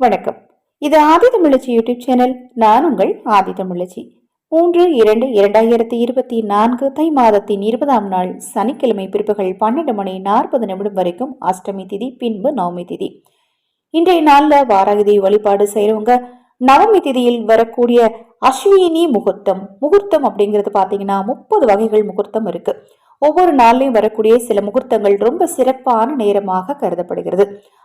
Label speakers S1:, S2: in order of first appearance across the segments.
S1: வணக்கம். இது ஆதி தமிழச்சி YouTube channel. நான் உங்கள் ஆதி தமிழச்சி. மூன்று இரண்டு இரண்டாயிரத்தி இருபத்தி நான்கு தை மாதத்தின் இருபதாம் நாள் சனிக்கிழமை பிற்பகல் பன்னெண்டு மணி நாற்பது நிமிடம் வரைக்கும் அஷ்டமி திதி பின்பு நவமி திதி. இன்றைய நாளில் வாராகதி வழிபாடு செய்கிறவங்க நவமி திதியில் வரக்கூடிய அஸ்வினி முகூர்த்தம். முகூர்த்தம் அப்படிங்கிறது பார்த்தீங்கன்னா முப்பது வகைகள் முகூர்த்தம் இருக்குது ஒவ்வொரு நாள்லையும் வரக்கூடிய சில முகூர்த்தங்கள் ரொம்ப சிறப்பான நேரமாக கருதப்படுகிறது.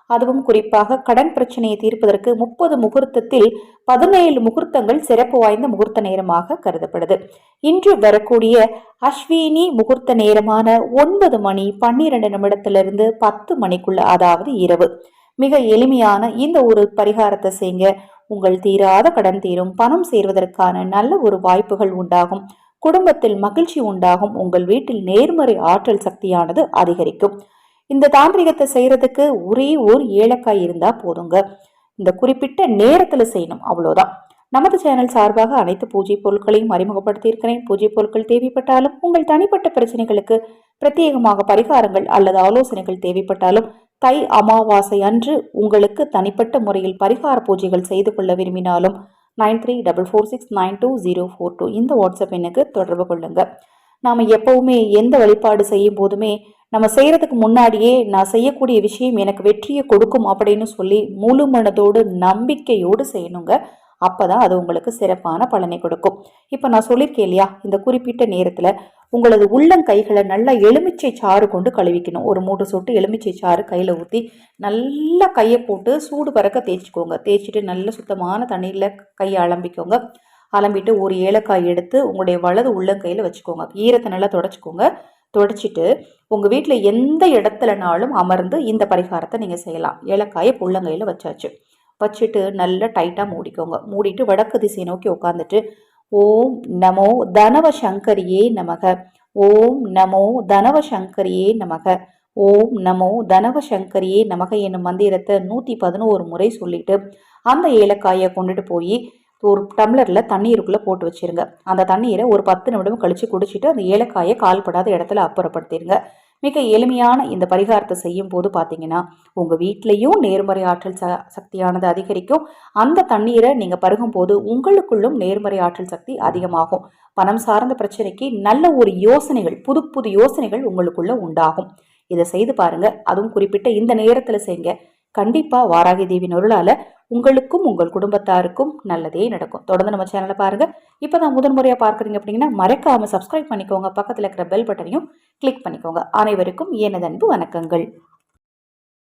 S1: அதுவும் குறிப்பாக கடன் பிரச்சனையை தீர்ப்பதற்கு முப்பது முகூர்த்தத்தில் பதினேழு முகூர்த்தங்கள் சிறப்பு வாய்ந்த முகூர்த்த நேரமாக கருதப்படுது. இன்று வரக்கூடிய அஸ்வினி முகூர்த்த நேரமான ஒன்பது மணி பன்னிரண்டு நிமிடத்திலிருந்து பத்து மணிக்குள்ள அதாவது இரவு. மிக எளிமையான இந்த ஒரு பரிகாரத்தை செய்யுங்க உங்கள் தீராத கடன் தீரும். பணம் சேர்வதற்கான நல்ல ஒரு வாய்ப்புகள் உண்டாகும். குடும்பத்தில் மகிழ்ச்சி உண்டாகும். உங்கள் வீட்டில் நேர்மறை ஆற்றல் சக்தியானது அதிகரிக்கும். இந்த தாந்திரிகத்தை செய்யறதுக்கு ஒரே ஒரு ஏலக்காய் இருந்தா போதுங்க. இந்த குறிப்பிட்ட நேரத்துல செய்யணும். அவ்வளோதான் நமது சேனல் சார்பாக அனைத்து பூஜை பொருட்களையும் அறிமுகப்படுத்தியிருக்கிறேன். பூஜை பொருட்கள் தேவைப்பட்டாலும் உங்கள் தனிப்பட்ட பிரச்சனைகளுக்கு பிரத்யேகமாக பரிகாரங்கள் அல்லது ஆலோசனைகள் தேவைப்பட்டாலும் தை அமாவாசை அன்று உங்களுக்கு தனிப்பட்ட முறையில் பரிகார பூஜைகள் செய்து கொள்ள விரும்பினாலும் nine three double four six nine two zero four two இந்த வாட்ஸ்அப் எண்ணுக்கு தொடர்பு கொள்ளுங்க. நாம் எப்பவுமே எந்த வழிபாடு செய்யும் போதுமே நம்ம செய்கிறதுக்கு முன்னாடியே நான் செய்யக்கூடிய விஷயம் எனக்கு வெற்றியை கொடுக்கும் அப்படின்னு சொல்லி முழு மனதோடு நம்பிக்கையோடு செய்யணுங்க. அப்போ தான் அது உங்களுக்கு சிறப்பான பலனை கொடுக்கும். இப்போ நான் சொல்லியிருக்கேன் இல்லையா இந்த குறிப்பிட்ட நேரத்தில் உங்களது உள்ளங்கைகளை நல்லா எலுமிச்சை சாறு கொண்டு கழுவிக்கணும். ஒரு மூன்று சொட்டு எலுமிச்சை சாறு கையில் ஊற்றி நல்லா கையை போட்டு சூடு பறக்க தேய்ச்சிக்கோங்க. தேய்ச்சிட்டு நல்ல சுத்தமான தண்ணியில் கையை அலம்பிக்கோங்க. அலம்பிட்டு ஒரு ஏலக்காய் எடுத்து உங்களுடைய வலது உள்ளங்கையில் வச்சுக்கோங்க. ஈரத்தை நல்லா தொடச்சிக்கோங்க. தொடச்சிட்டு உங்கள் வீட்டில் எந்த இடத்துலனாலும் அமர்ந்து இந்த பரிகாரத்தை நீங்கள் செய்யலாம். ஏலக்காயை புள்ளங்கையில் வச்சாச்சு. வச்சுட்டு நல்லா டைட்டாக மூடிக்கோங்க. மூடிட்டு வடக்கு திசை நோக்கி உட்காந்துட்டு ஓம் நமோ தனவ சங்கரியே நமக. ஓம் நமோ தனவ சங்கரியே நமக. ஓம் நமோ தனவ சங்கரியே நமக என்னும் மந்திரத்தை நூற்றி பதினோரு முறை சொல்லிட்டு அந்த ஏலக்காயை கொண்டுட்டு போய் ஒரு டம்ளரில் தண்ணீருக்குள்ளே போட்டு வச்சிருங்க. அந்த தண்ணீரை ஒரு பத்து நிமிடம் கழித்து குடிச்சிட்டு அந்த ஏலக்காயை கால்படாத இடத்துல அப்புறப்படுத்திடுங்க மிக எளிமையான இந்த பரிகாரத்தை செய்யும் போது பார்த்தீங்கன்னா உங்கள் வீட்லேயும் நேர்மறை ஆற்றல் ச சக்தியானது அதிகரிக்கும். அந்த தண்ணீரை நீங்கள் பருகும் போது உங்களுக்குள்ளும் நேர்மறை ஆற்றல் சக்தி அதிகமாகும். பணம் சார்ந்த பிரச்சனைக்கு நல்ல ஒரு யோசனைகள் புது புது யோசனைகள் உங்களுக்குள்ளே உண்டாகும். இதை செய்து பாருங்கள் அதுவும் குறிப்பிட்ட இந்த நேரத்தில் செய்யுங்க கண்டிப்பாக வாராகி தேவியின் நொருளால் உங்களுக்கும் உங்கள் குடும்பத்தாருக்கும் நல்லதே நடக்கும். தொடர்ந்து நம்ம சேனலை பாருங்க. இப்போ தான் முதன் முறையாக பார்க்குறீங்க அப்படிங்கன்னா மறக்காமல் சப்ஸ்கிரைப் பண்ணிக்கோங்க. பக்கத்தில் இருக்கிற பெல் பட்டனையும் கிளிக் பண்ணிக்கோங்க. அனைவருக்கும் எனது அன்பு வணக்கங்கள்.